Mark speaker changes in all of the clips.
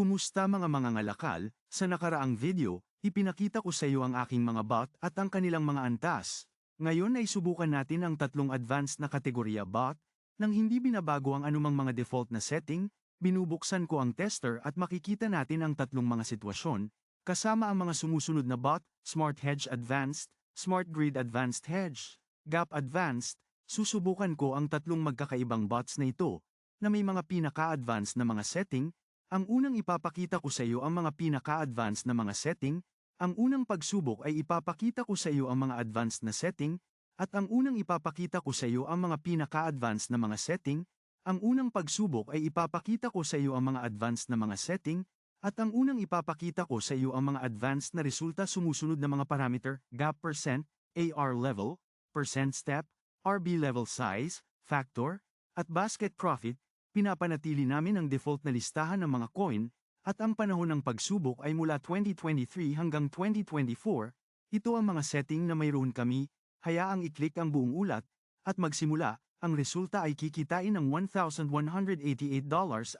Speaker 1: Kumusta mga mga ngalakal? Sa nakaraang video, ipinakita ko sa iyo ang aking mga bot at ang kanilang mga antas. Ngayon ay subukan natin ang tatlong advanced na kategorya bot, nang hindi binabago ang anumang mga default na setting, binubuksan ko ang tester at makikita natin ang tatlong mga sitwasyon, kasama ang mga sumusunod na bot, Smart Hedge Advanced, Smart Grid Advanced Hedge, Gap Advanced, susubukan ko ang tatlong magkakaibang bots na ito, na may mga pinaka-advanced na mga setting, ang unang ipapakita ko sa iyo ang mga pinaka-advanced na mga setting, ang unang pagsubok ay ipapakita ko sa iyo ang mga advanced na setting, at ang unang ipapakita ko sa iyo ang mga pinaka-advanced na mga setting, ang unang pagsubok ay ipapakita ko sa iyo ang mga advanced na mga setting, at ang unang ipapakita ko sa iyo ang mga advanced na resulta sumusunod na mga parameter, gap percent, AR level, percent step, RB level size, factor, at basket profit, pinapanatili namin ang default na listahan ng mga coin, at ang panahon ng pagsubok ay mula 2023 hanggang 2024, ito ang mga setting na mayroon kami, hayaang i-click ang buong ulat, at magsimula, ang resulta ay kikitain ng $1,188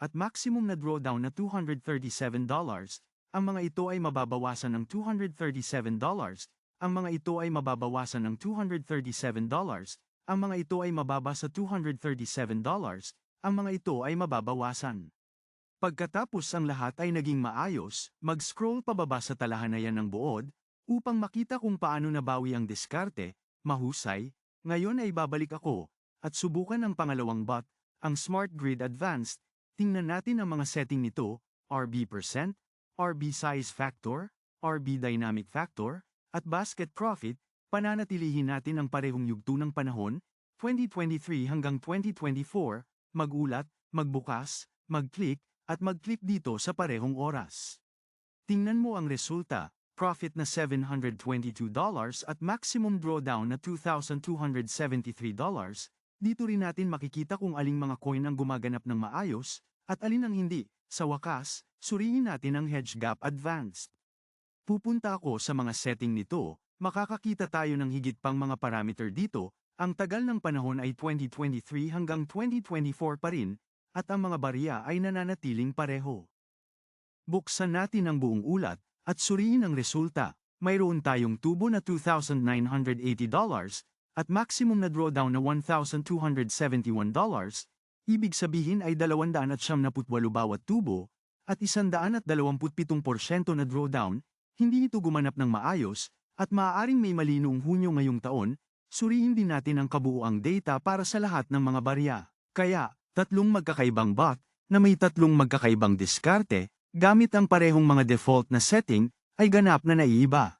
Speaker 1: at maximum na drawdown na $237. Ang mga ito ay mababawasan ng $237. Ang mga ito ay mababawasan ng $237. Ang mga ito ay mababa sa $237. Ang mga ito ay mababawasan. Pagkatapos ang lahat ay naging maayos, mag-scroll pababa sa talahanayan ng buod, upang makita kung paano nabawi ang diskarte, mahusay, ngayon ay babalik ako, at subukan ang pangalawang bot, ang Smart Grid Advanced, tingnan natin ang mga setting nito, RB percent, RB size factor, RB dynamic factor, at basket profit, pananatilihin natin ang parehong yugto ng panahon, 2023 hanggang 2024, magulat, magbukas, mag-click, at mag-click dito sa parehong oras. Tingnan mo ang resulta, profit na $722 at maximum drawdown na $2,273. Dito rin natin makikita kung aling mga coin ang gumaganap ng maayos, at alin ang hindi. Sa wakas, suriin natin ang Hedge Gap Advanced. Pupunta ako sa mga setting nito, makakakita tayo ng higit pang mga parameter dito, ang tagal ng panahon ay 2023 hanggang 2024 pa rin, at ang mga barya ay nananatiling pareho. Buksan natin ang buong ulat, at suriin ang resulta. Mayroon tayong tubo na $2,980, at maximum na drawdown na $1,271, ibig sabihin ay 278 bawat tubo, at 127% na drawdown, hindi ito gumanap ng maayos, at maaaring may mali noong Hunyo ngayong taon, suriin din natin ang kabuuang data para sa lahat ng mga barya. Kaya, tatlong magkakaibang bot, na may tatlong magkakaibang diskarte, gamit ang parehong mga default na setting, ay ganap na naiiba.